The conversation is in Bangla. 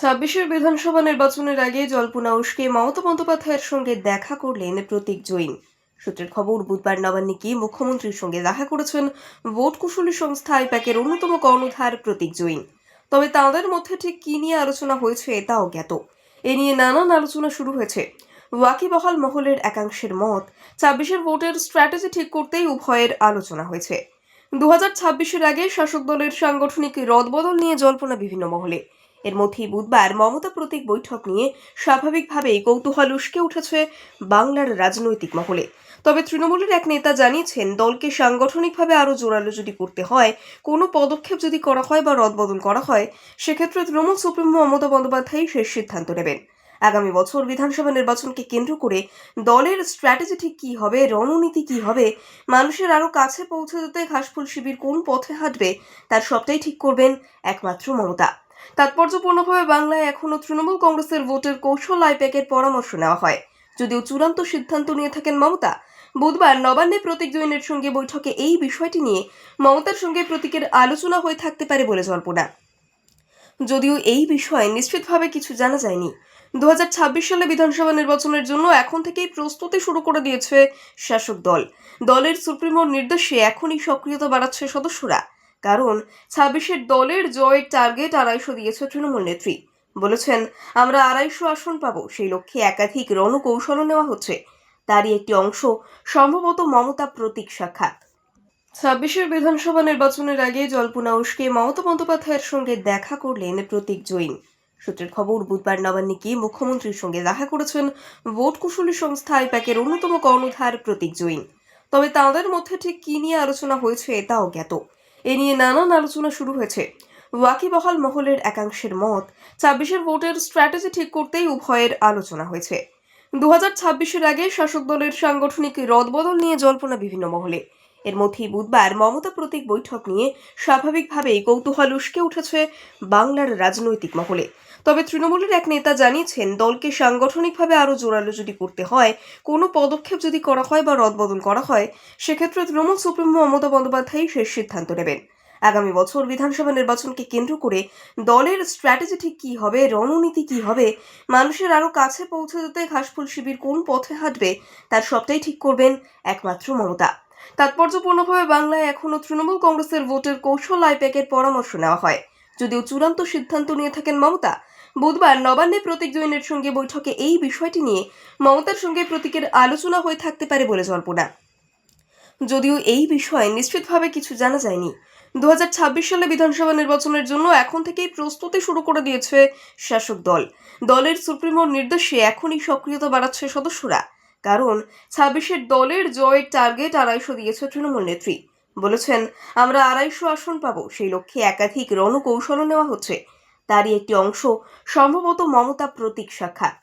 ছাব্বিশের বিধানসভা নির্বাচনের আগে জল্পনা উস্কে, মমতা বন্দ্যোপাধ্যায়ের সঙ্গে দেখা করলেন প্রতীক জৈন। সূত্রের খবর, বুধবার নবান্নে গিয়ে মুখ্যমন্ত্রীর সঙ্গে দেখা করেছেন ভোট কুশলী সংস্থা আইপ্যাকের অন্যতম কর্ণধার প্রতীক জৈন। তবে তাঁদের মধ্যে ঠিক কী নিয়ে আলোচনা হয়েছে তাও জ্ঞাত। এ নিয়ে নানান আলোচনা শুরু হয়েছে। ওয়াকিবহাল মহলের একাংশের মত, ছাব্বিশের ভোটের স্ট্র্যাটেজি ঠিক করতেই উভয়ের আলোচনা হয়েছে। দু হাজার আগে শাসক দলের সাংগঠনিক রদবদল নিয়ে জল্পনা বিভিন্ন মহলে। এর মধ্যেই বুধবার মমতা প্রতীক বৈঠক নিয়ে স্বাভাবিকভাবেই কৌতূহল উস্কে উঠেছে বাংলার রাজনৈতিক মহলে। তবে তৃণমূলের এক নেতা জানিয়েছেন, দলকে সাংগঠনিকভাবে আরও জোরালো যদি করতে হয়, কোনো পদক্ষেপ যদি করা হয় বা রদবদল করা হয়, সেক্ষেত্রে তৃণমূল সুপ্রিমো মমতা বন্দ্যোপাধ্যায় শেষ সিদ্ধান্ত নেবেন। আগামী বছর বিধানসভা নির্বাচনকে কেন্দ্র করে দলের স্ট্র্যাটেজি ঠিক কী হবে, রণনীতি কী হবে, মানুষের আরও কাছে পৌঁছে যেতে ঘাসফুল শিবির কোন পথে হাঁটবে, তার সবটাই ঠিক করবেন একমাত্র মমতা। তাৎপর্যপূর্ণভাবে বাংলায় এখনও তৃণমূল কংগ্রেসের ভোটের কৌশল আইপ্যাকের পরামর্শ নেওয়া হয়। যদিও চূড়ান্ত সিদ্ধান্ত নিয়ে থাকেন মমতা, বুধবার নবান্নে প্রতীক জৈনের সঙ্গে বৈঠকে এই বিষয়টি নিয়ে মমতার সঙ্গে প্রতীকের আলোচনা হয়ে থাকতে পারে বলে জল্পনা। যদিও এই বিষয়ে নিশ্চিতভাবে কিছু জানা যায়নি। দু হাজার ছাব্বিশ সালে বিধানসভা নির্বাচনের জন্য এখন থেকেই প্রস্তুতি শুরু করে দিয়েছে শাসক দল। দলের সুপ্রিমোর নির্দেশে এখনই সক্রিয়তা বাড়াচ্ছে সদস্যরা। কারণ ছাব্বিশের দলের জয়ের টার্গেট আড়াইশো দিয়েছে তৃণমূল নেত্রী। বলেছেন, আমরা আড়াইশো আসন পাবো, সেই লক্ষ্যে একাধিক রণকৌশলও নেওয়া হচ্ছে। তারই একটি অংশ সম্ভবত মমতা প্রতীক সাক্ষাৎ। ছাব্বিশের বিধানসভা নির্বাচনের আগে জল্পনা উস্কে মমতা বন্দ্যোপাধ্যায়ের সঙ্গে দেখা করলেন প্রতীক জৈন। সূত্রের খবর, বুধবার নবান্নে গিয়ে মুখ্যমন্ত্রীর সঙ্গে দেখা করেছেন ভোট কুশলী সংস্থা আইপ্যাকের অন্যতম কর্ণধার প্রতীক জৈন। তবে তাঁদের মধ্যে ঠিক কী নিয়ে আলোচনা হয়েছে, তাও জ্ঞাত। এ নিয়ে নানান আলোচনা শুরু হয়েছে। ওয়াকিবহাল মহলের একাংশের মত, ছাব্বিশের ভোটের স্ট্র্যাটেজি ঠিক করতেই উভয়ের আলোচনা হয়েছে। দু হাজার ছাব্বিশের আগে শাসক দলের সাংগঠনিক রদবদল নিয়ে জল্পনা বিভিন্ন মহলে। এর মধ্যেই বুধবার মমতা প্রতীক বৈঠক নিয়ে স্বাভাবিকভাবেই কৌতূহল উস্কে উঠেছে বাংলার রাজনৈতিক মহলে। তবে তৃণমূলের এক নেতা জানিয়েছেন, দলকে সাংগঠনিকভাবে আরও জোরালো যদি করতে হয়, কোনো পদক্ষেপ যদি করা হয় বা রদবদল করা হয়, সেক্ষেত্রে তৃণমূল সুপ্রিমো মমতা বন্দ্যোপাধ্যায় শেষ সিদ্ধান্ত নেবেন। আগামী বছর বিধানসভা নির্বাচনকে কেন্দ্র করে দলের স্ট্র্যাটেজি ঠিক কী হবে, রণনীতি কী হবে, মানুষের আরও কাছে পৌঁছে যেতে ঘাসফুল শিবির কোন পথে হাঁটবে, তার সবটাই ঠিক করবেন একমাত্র মমতা। তাৎপর্যপূর্ণভাবে বাংলায় এখনও তৃণমূল কংগ্রেসের ভোটের কৌশল আইপ্যাকের পরামর্শ নেওয়া হয়। যদিও চূড়ান্ত সিদ্ধান্ত নিয়ে থাকেন মমতা বুধবার নবান্নে প্রতীক জৈনের সঙ্গে বৈঠকে এই বিষয়টি নিয়ে মমতার সঙ্গে প্রতীকের আলোচনা হয়ে থাকতে পারে বলে জল্পনা। যদিও এই বিষয়ে নিশ্চিতভাবে কিছু জানা যায়নি। দু সালে বিধানসভা নির্বাচনের জন্য এখন থেকেই প্রস্তুতি শুরু করে দিয়েছে শাসক দল। দলের সুপ্রিমোর নির্দেশে এখনই সক্রিয়তা বাড়াচ্ছে সদস্যরা। কারণ ছাব্বিশের দলের জয়ের টার্গেট আড়াইশো দিয়েছে তৃণমূল নেত্রী। বলেছেন, আমরা আড়াইশো আসন পাবো, সেই লক্ষ্যে একাধিক রণকৌশলও নেওয়া হচ্ছে। তারই একটি অংশ সম্ভবত মমতা প্রতীক সাক্ষাৎ